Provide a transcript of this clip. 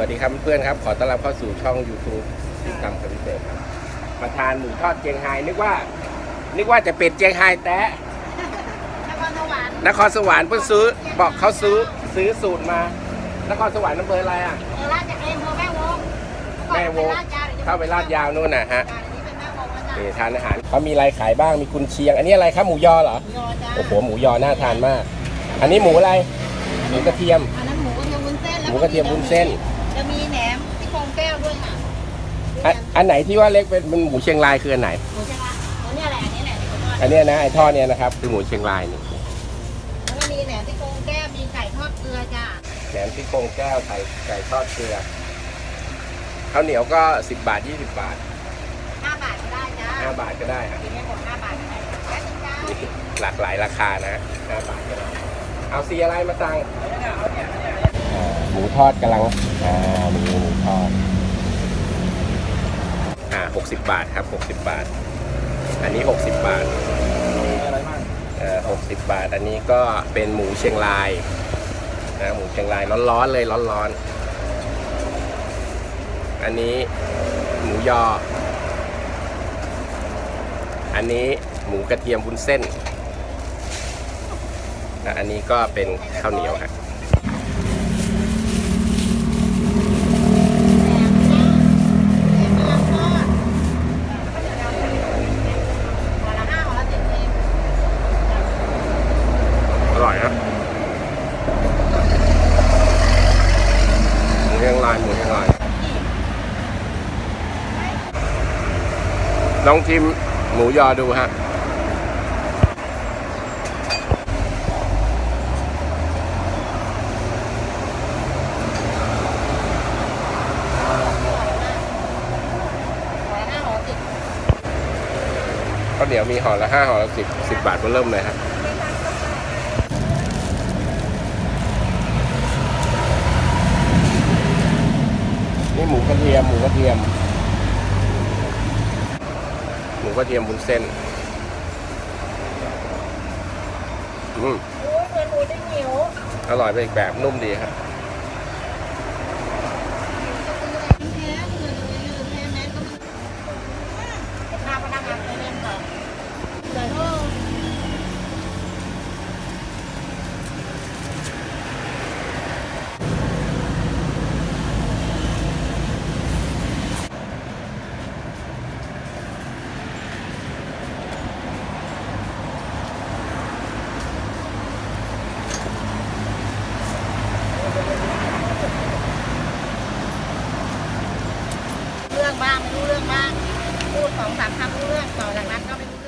วัสดีครับเพื่อนๆครับ ขอต้อนรับเข้าสู่ช่อง YouTube ติดตามกับพิเศษครับ มาทานหมูทอดเจียงไฮ้นึกว่า นึกว่าจะเป็ดเจียงไฮ้แต่นครสวรรค์นครสวรรค์เพิ่งซื้อบอกเขาซื้อซื้อสูตรมา นครสวรรค์อำเภออะไรอะเออลาดจากเอ็มพอแม่วงแม่วงเข้าไปลาดยาวนู่นน่ะฮะอันนี้เป็นแม่วงแล้วจ้ะนี่ทานอาหารเขามีอะไรขายบ้างมีกุนเชียง อันนี้อะไรครับหมูยอเหรอยอจ้าโอ้โหหมูยอน่าทานมาก อันนี้หมูอะไรหมูกระเทียมอันนั้นหมูกระเทียมวุ้นเส้น แล้วหมูกระเทียมวุ้นเส้นจะมีแหนมที่โครงแก้วด้วยค่ะอันอันไหนที่ว่าเล็กเป็นเป็นหมูเชียงรายคืออันไหน หมูเชียงรายหมูเนี่ยแหละอันนี้แหละที่ผมว่าอันเนี้ยนะไอ้ท่อเนี้ยนะครับคือหมูเชียงรายนี่แล้วก็มีแหนมที่โครงแก้วมีไก่ทอดเกลือจ้าแหนมซี่โครงแก้วไข่ไก่ทอดเกลือข้าวเหนียวก็10บาท20บาทห้าบาทก็ได้จ้า5บาทก็ได้ครับทีนี้หมดห้าบาทก็ได้แป๊บนึงจ้ามีหลากหลายราคานะ5บาทก็ได้เอาสีอะไรมาสั่งอ่าหมู ทอดกำลังอ่าหมูหมูทอดอ่า60บาทครับ60บาท อันนี้60บาทอะไรบ้างเอ่อ60บาท อันนี้ก็เป็นหมูเชียงรายนะหมูเชียงรายร้อนๆเลยร้อนๆอันนี้หมูยอ อันนี้หมูกระเทียมวุ้นเส้นและอันนี้ก็เป็นข้าวเหนียวครับ แหนมจ้าแหนมกำลังทอดห่อละห้าห่อละสิบเอง อ ร่อยครับหมูเชียงรายหมูเชียงรายลองชิมหมูยอดูฮะห่อละห้าห่อสิบข้าวเหนียวมีห่อละห้าห่อละสิบสิบบาทก็เริ่มเลยครับ หมูกระเทียมหมูกระเทียม หมูกระเทียมบุนเส้นอืมโอ้ยเหมือนหมูได้เหนียวอร่อยไปอีกแบบนุ่มดีครับ แท้เหมือนเลยลืมแท้แม้ก็มันข้าวพนักงานเล่นก่อนเดี๋ยวโทษ เรื่อง บ้างไม่รู้เรื่องบ้างพูดสองสามคำรู้เรื่องต่อจากนั้นก็ไม่รู้เรื่อง